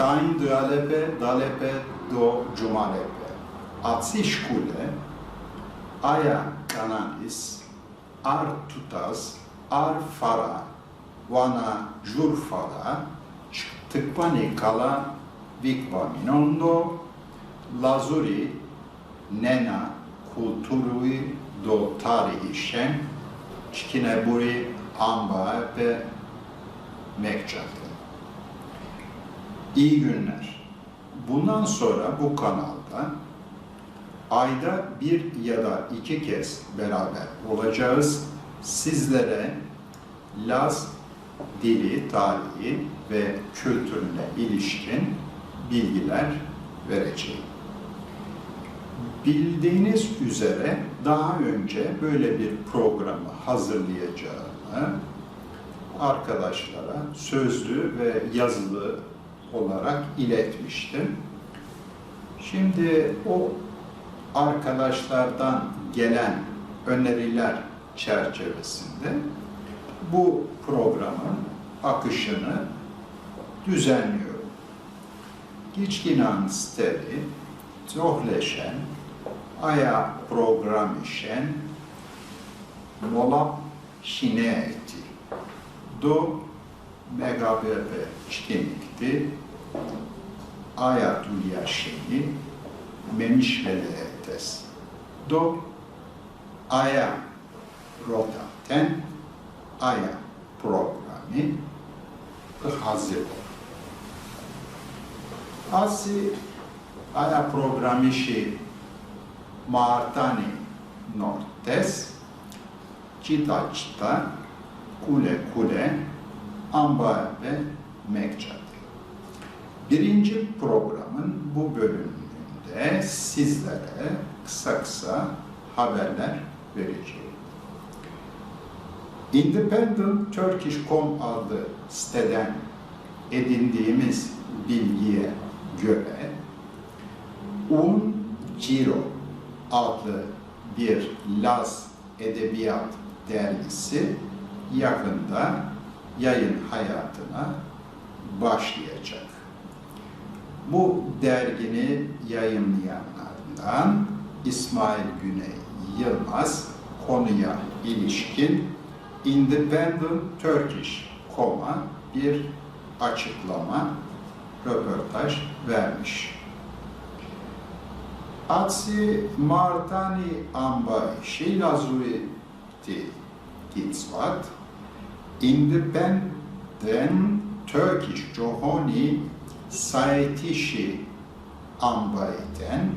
Kain dalepe, dalepe do cumalepe. Atsi şkule, aya kanalis, ar tutas, ar fara, vana jur fara, tıkvani kala, vikva minondo, lazuri, nena, kulturui do tarihi şen, çkineburi, amba ve mekçatı. İyi günler. Bundan sonra bu kanalda ayda bir ya da iki kez beraber olacağız. Sizlere Laz dili, tarihi ve kültürüne ilişkin bilgiler vereceğim. Bildiğiniz üzere daha önce böyle bir programı hazırlayacağımı arkadaşlara sözlü ve yazılı olarak iletmiştim. Şimdi o arkadaşlardan gelen öneriler çerçevesinde bu programın akışını düzenliyorum. Giçkinan steri, zohleşen, aya program işen, molap şine eti, do megabebe çtinikti, aya tulya şeni, memişvele etes, do aya rotaten, aya programi hazır ol. Asi aya programi și Martani Nortes, Cita Cita, Kule Kule, Amba ve Mekçat. Birinci programın bu bölümünde sizlere kısa kısa haberler vereceğim. Independent Turkish.com adlı siteden edindiğimiz bilgiye göre Un Ciro adlı bir Laz edebiyat dergisi yakında yayın hayatına başlayacak. Bu dergini yayınlayanlardan İsmail Güney Yılmaz konuya ilişkin Independent Turkish.com'a bir açıklama, röportaj vermiş. Atsi Martani Amba Şilazuri Gitsvat Independent Turkish Johoni Saitişi Ambaiten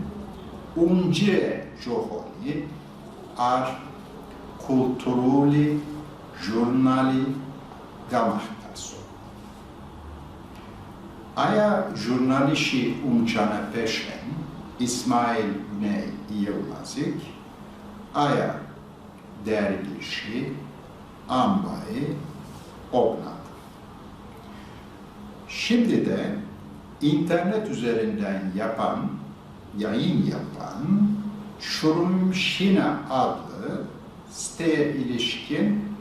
Unce Johoni Ar Kulturuli Jurnali Gamahtaso Aya jurnalişi umçana peşen İsmail Güney Yılmazik Aya dergişi Ambayı Ognat. Şimdi de internet üzerinden yapan, yayın yapan Şurumşina adlı siteye ilişkin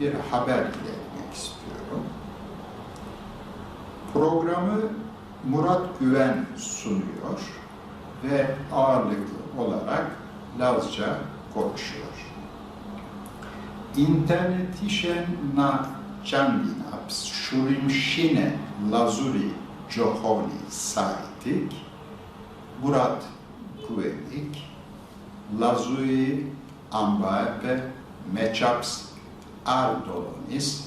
bir haber iletmek istiyorum. Programı Murat Güven sunuyor ve ağırlıklı olarak Lazca konuşuyor. İnternetişen na Candinaps Şurimşine Lazuri Johoni Saitik Murat Güvenik Lazui Ambaepe Meçaps Ardolonis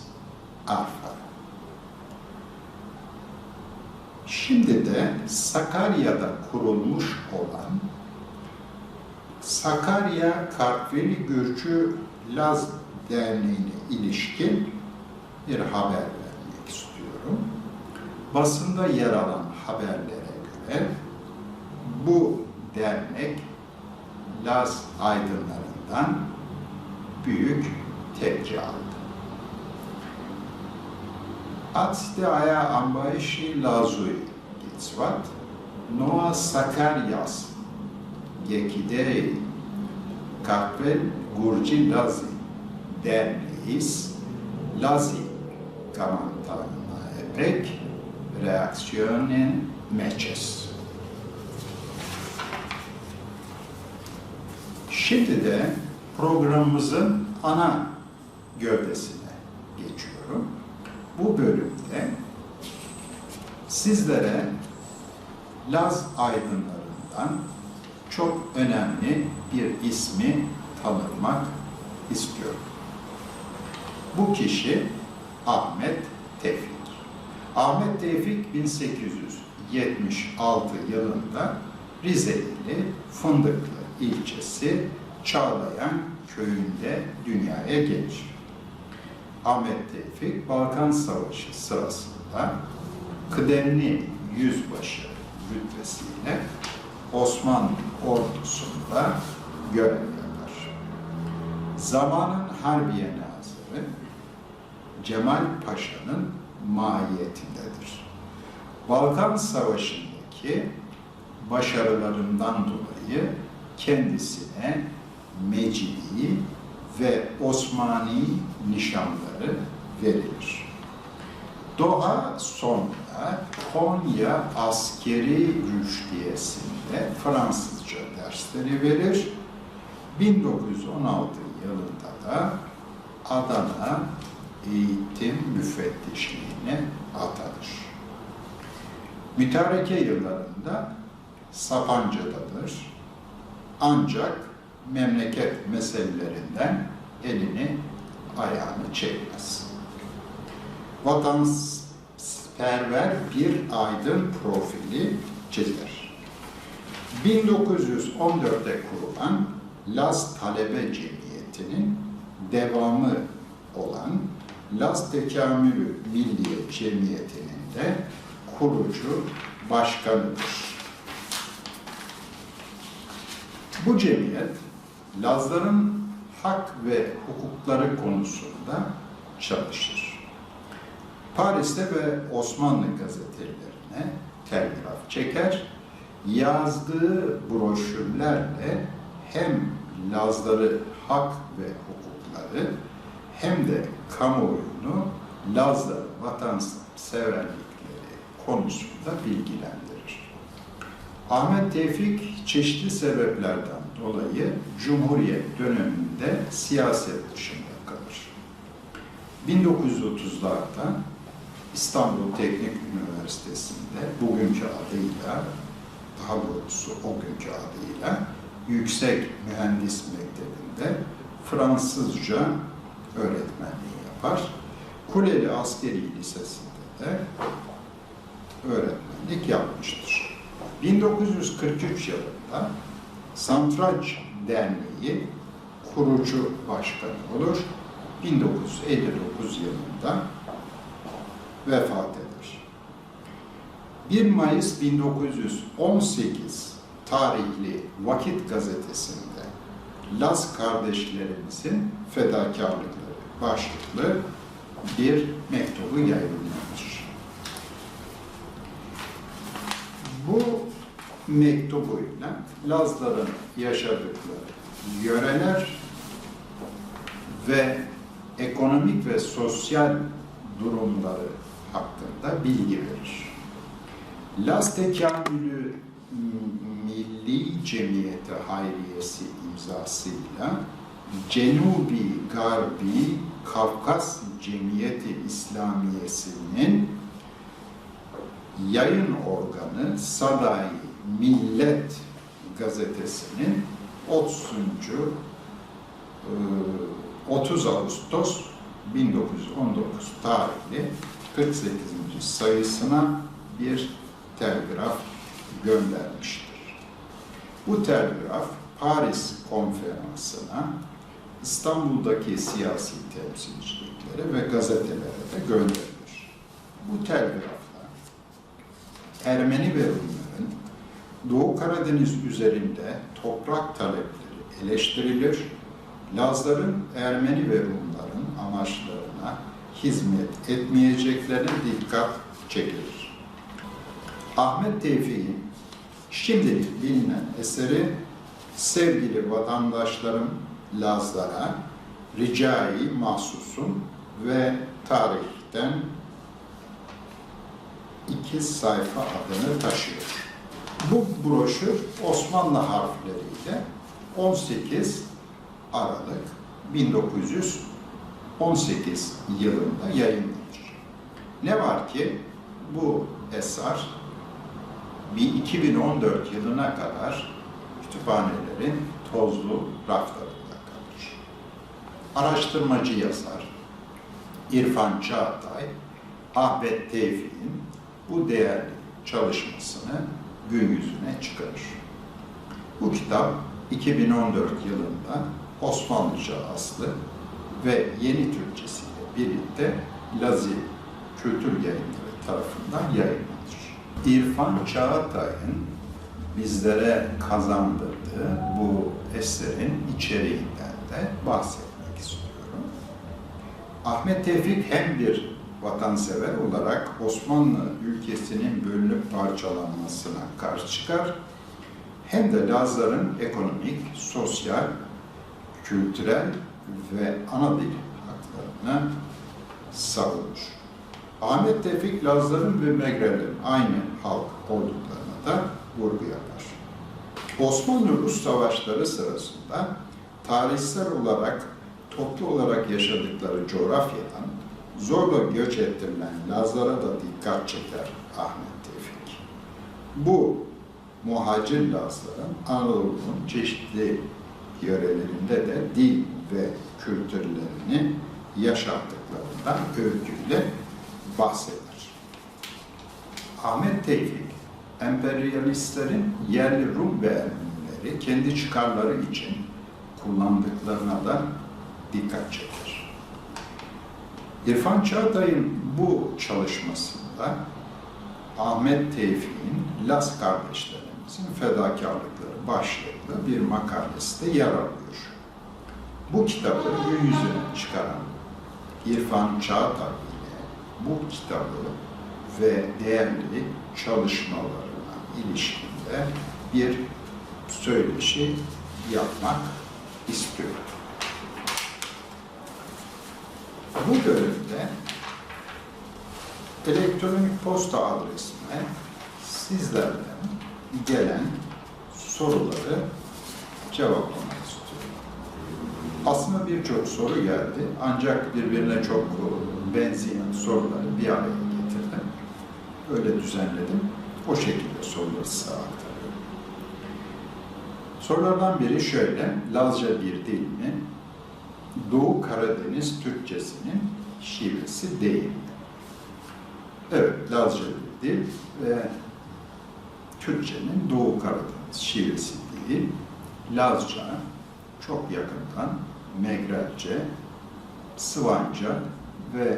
Arfar. Şimdi de Sakarya'da kurulmuş olan Sakarya Kartveli Gürcü Laz Derneği'ne ilişkin bir haber vermek istiyorum. Basında yer alan haberlere göre bu dernek Laz aydınlarından büyük tepki aldı. Atste aya ambaişi lazui gitsvat, Noa Sakaryas gekidei kahvel gurci lazi derneğis lazi kamantarına epek reaksiyonun meçes. Şimdi de programımızın ana gövdesine geçiyorum. Bu bölümde sizlere Laz aydınlarından çok önemli bir ismi tanımak istiyorum. Bu kişi Ahmet Tevfik. Ahmet Tevfik 1876 yılında Rizeli Fındıklı ilçesi Çağlayan köyünde dünyaya gelir. Ahmet Tevfik Balkan Savaşı sırasında kıdemli yüzbaşı rütbesiyle Osmanlı ordusunda görev yapar. Zamanın Harbiye Nazırı Cemal Paşa'nın mahiyetindedir. Balkan Savaşı'ndaki başarılarından dolayı kendisine Mecidi ve Osmani nişanları verilir. Doğa sonra Konya Askeri Rüştiyesi'nde Fransızca dersleri verir. 1916 yılında da Adana Eğitim Müfettişliğine atanır. Mütareke yıllarında Sapanca'dadır. Ancak memleket meselelerinden elini ayağını çekmez vatansever bir aydın profili çizer. 1914'te kurulan Laz Talebe Cemiyeti'nin devamı Laz Tekamülü Milliye Cemiyeti'nin de kurucu başkanıdır. Bu cemiyet Lazların hak ve hukukları konusunda çalışır. Paris'te ve Osmanlı gazetelerine telgraf çeker, yazdığı broşürlerle hem Lazları hak ve hukukları hem de kamuoyunu Lazları vatanseverlikleri konusunda bilgilendirir. Ahmet Tevfik çeşitli sebeplerden dolayı Cumhuriyet döneminde siyaset dışında kalır. 1930'larda İstanbul Teknik Üniversitesi'nde bugünkü adıyla, daha doğrusu o günkü adıyla Yüksek Mühendis Mektebi'nde Fransızca öğretmenliği yapar. Kuleli Askeri Lisesi'nde de öğretmenlik yapmıştır. 1943 yılında Santraç Derneği kurucu başkanı olur. 1959 yılında vefat eder. 1 Mayıs 1918 tarihli Vakit gazetesinde Laz kardeşlerimizin fedakarlıkları başlıklı bir mektubu yayınlanır. Bu mektubuyla Lazların yaşadıkları yöreler ve ekonomik ve sosyal durumları hakkında bilgi verir. Laz Tekamülü Milli Cemiyeti Hayriyesi imzasıyla Cenubi Garbi Kafkas Cemiyeti İslamiyesi'nin yayın organı Saday Millet gazetesinin 30. 30 Ağustos 1919 tarihli 48. sayısına bir telgraf göndermiştir. Bu telgraf Paris konferansına İstanbul'daki siyasi temsilciliklere ve gazetelere de gönderilir. Bu telgrafla Ermeni ve Rumların Doğu Karadeniz üzerinde toprak talepleri eleştirilir, Lazların Ermeni ve Rumların amaçlarına hizmet etmeyeceklerine dikkat çekilir. Ahmet Tevfik'in şimdilik bilinen eseri sevgili vatandaşlarım Lazlara ricai mahsusun ve tarihten iki sayfa adını taşıyor. Bu broşür Osmanlı harfleriyle 18 Aralık 1918 yılında yayınlanır. Ne var ki bu eser bir 2014 yılına kadar kütüphanelerin tozlu raflarında. Araştırmacı yazar İrfan Çağatay, Ahmet Tevfik'in bu değerli çalışmasını gün yüzüne çıkarır. Bu kitap 2014 yılında Osmanlıca aslı ve yeni Türkçesiyle birlikte Lazi Kültür Yayınları tarafından yayınlanır. İrfan Çağatay'ın bizlere kazandırdığı bu eserin içeriğinden de istiyorum. Ahmet Tevfik hem bir vatansever olarak Osmanlı ülkesinin bölünüp parçalanmasına karşı çıkar, hem de Lazların ekonomik, sosyal, kültürel ve ana dil haklarını savunur. Ahmet Tevfik Lazların ve Megrel'in aynı halk olduklarına da vurgu yapar. Osmanlı-Rus savaşları sırasında tarihsel olarak toplu olarak yaşadıkları coğrafyadan zorla göç ettirilen Lazlara da dikkat çeker Ahmet Tevfik. Bu muhacir Lazların Anadolu'nun çeşitli yörelerinde de dil ve kültürlerini yaşattıklarından öyküyle bahseder. Ahmet Tevfik, emperyalistlerin yerli Rum ve Ermenileri kendi çıkarları için kullandıklarına da dikkat çeker. İrfan Çağatay'ın bu çalışmasında Ahmet Tevfik'in Las kardeşlerimizin fedakarlıkları başlıklı bir makalesi de yer alıyor. Bu kitabı gün yüzüne çıkaran İrfan Çağatay ile bu kitabı ve değerli çalışmalarına ilişkinde bir söyleşi yapmak istiyorum. Bu bölümde elektronik posta adresine sizlerden gelen soruları cevaplamak istiyorum. Aslında birçok soru geldi ancak birbirine çok benzeyen soruları bir araya getirdim. Öyle düzenledim. O şekilde soruları size aktarıyorum. Sorulardan biri şöyle, Lazca bir dil mi? Doğu Karadeniz Türkçesinin şivesi değil mi? Evet, Lazca bir dil ve Türkçenin Doğu Karadeniz şivesi değil. Lazca çok yakından Megrelce, Sıvanca ve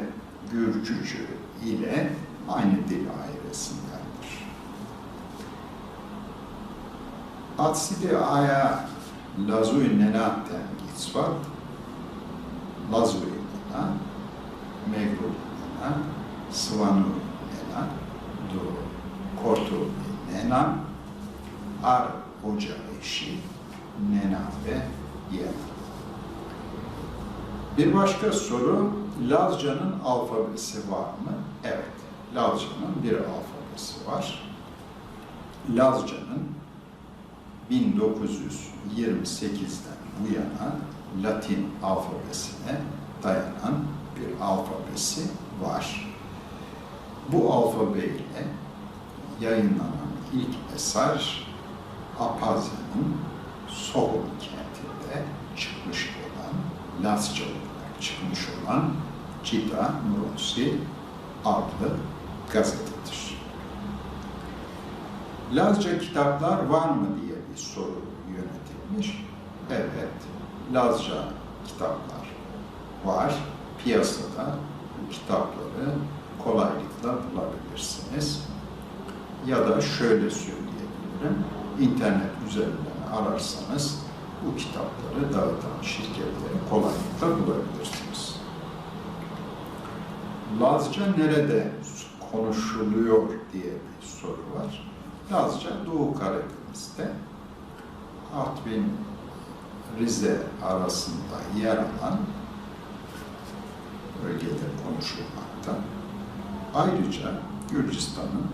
Gürcücü ile aynı dil ailesindendir. Atsidi aya Lazui nenaten gitsva, Lazui nena, Megru Svanu nena, Do Kortu nena, Ar hoca eşi, nena ve yena. Bir başka soru, Lazca'nın alfabesi var mı? Evet, Lazca'nın bir alfabesi var. Lazca'nın 1928'den bu yana Latin alfabesine dayanan bir alfabesi var. Bu alfabeyle yayınlanan ilk eser Apazya'nın Sohum kentinde çıkmış olan Lazca olarak çıkmış olan Cita Nuronsi adlı gazetedir. Lazca kitaplar var mı diye bir soru yönetilmiş. Evet, Lazca kitaplar var. Piyasada bu kitapları kolaylıkla bulabilirsiniz. Ya da şöyle söyleyebilirim, internet üzerinden ararsanız bu kitapları dağıtan şirketleri kolaylıkla bulabilirsiniz. Lazca nerede konuşuluyor diye bir soru var. Lazca Doğu Karadeniz'de Artvin Rize arasında yer alan bölgede konuşulmakta. Ayrıca Gürcistan'ın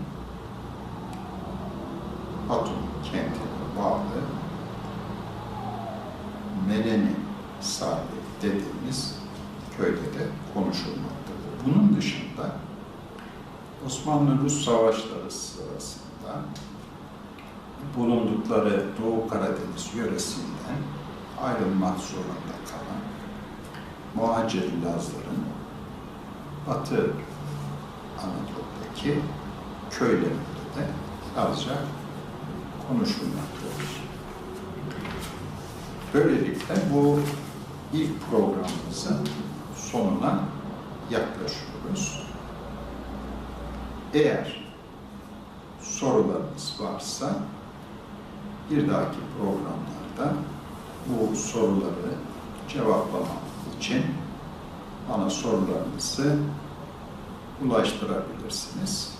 Batum kentine bağlı Meleni sahili dediğimiz köyde de konuşulmaktadır. Bunun dışında Osmanlı-Rus savaşları sırasında bulundukları Doğu Karadeniz yöresinden ayrılmak zorunda kalan muhacir Lazların Batı Anadolu'daki köylerinde de Lazca konuşulmaktadır. Böylelikle bu ilk programımızın sonuna yaklaşıyoruz. Eğer sorularınız varsa bir dahaki programlarda bu soruları cevaplamam için bana sorularınızı ulaştırabilirsiniz.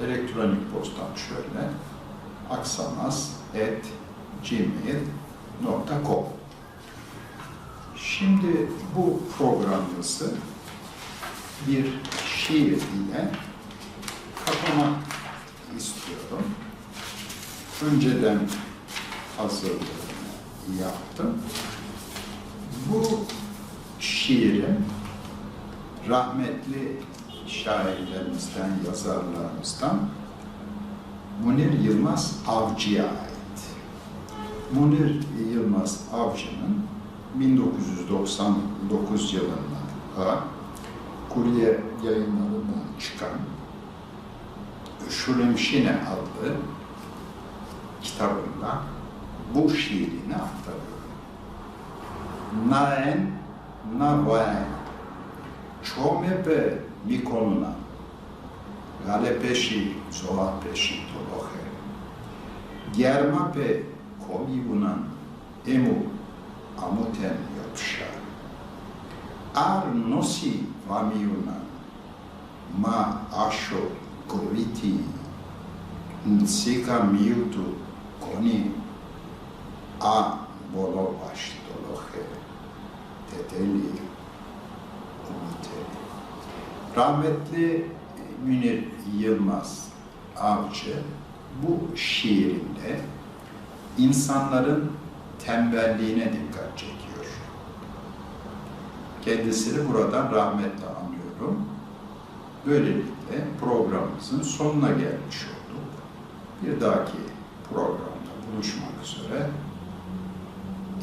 Elektronik postam şöyle aksamaz.gmail.com Şimdi bu programımızı bir şiir ile kapamak istiyorum. Önceden hazırlığını yaptım. Bu şiirin rahmetli şairlerimizden, yazarlarımızdan Munir Yılmaz Avcı'ya ait. Munir Yılmaz Avcı'nın 1999 yılında Kurye yayınlarından çıkan Şulemşine adlı kitabında bu şiirini aktarıyorum. Naen navaen. Çomepe mikonuna galepeşi zoapeşi tolohe germape komiunan emu amuten yapşa ar nosi vamiunan ma aşo goviti nsika miutu koni a bolobaş dolohe teteli umuteli. Rahmetli Münir Yılmaz Avcı bu şiirinde insanların tembelliğine dikkat çekiyor. Kendisini buradan rahmetle anıyorum. Böylelikle programımızın sonuna gelmiş olduk. Bir dahaki programda buluşmak üzere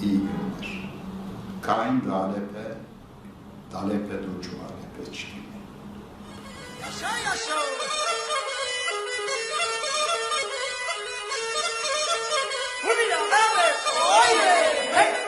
iyi gündür. Kain galepe, dalepe ducu alepe çiğni. Yaşa yaşa! Hadi ya, hadi! Haydi! Haydi!